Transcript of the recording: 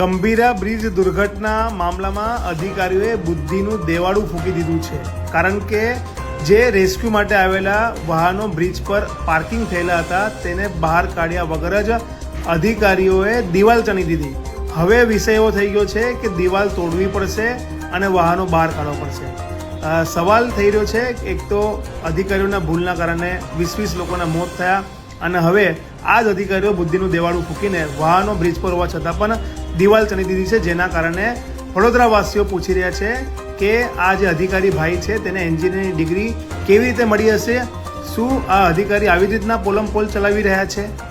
Gambhira bridge દુર્ઘટના મામલામાં અધિકારીઓએ બુદ્ધિનું દેવાળું ફૂંકી દીધું છે. કારણ કે જે રેસ્ક્યુ માટે આવેલા વાહનો બ્રિજ પર પાર્કિંગ થયેલા હતા, તેને બહાર કાઢ્યા વગર જ અધિકારીઓએ દિવાલ ચણી દીધી. હવે વિષય એવો થઈ ગયો છે કે દિવાલ તોડવી પડશે અને વાહનો બહાર કાઢવા પડશે. સવાલ થઈ રહ્યો છે, એક તો અધિકારીઓના ભૂલના કારણે વીસ વીસ લોકોના મોત થયા અને હવે આ જ અધિકારીઓ બુદ્ધિનું દેવાળું ફૂંકીને વાહનો બ્રિજ પર હોવા છતાં પણ દિવાલ ચણી દીધી છે, જેના કારણે વડોદરાવાસીઓ પૂછી રહ્યા છે કે આ જે અધિકારી ભાઈ છે, તેને એન્જિનિયરિંગ ડિગ્રી કેવી રીતે મળી હશે? શું આ અધિકારી આવી રીતના પોલમ પોલ ચલાવી રહ્યા છે?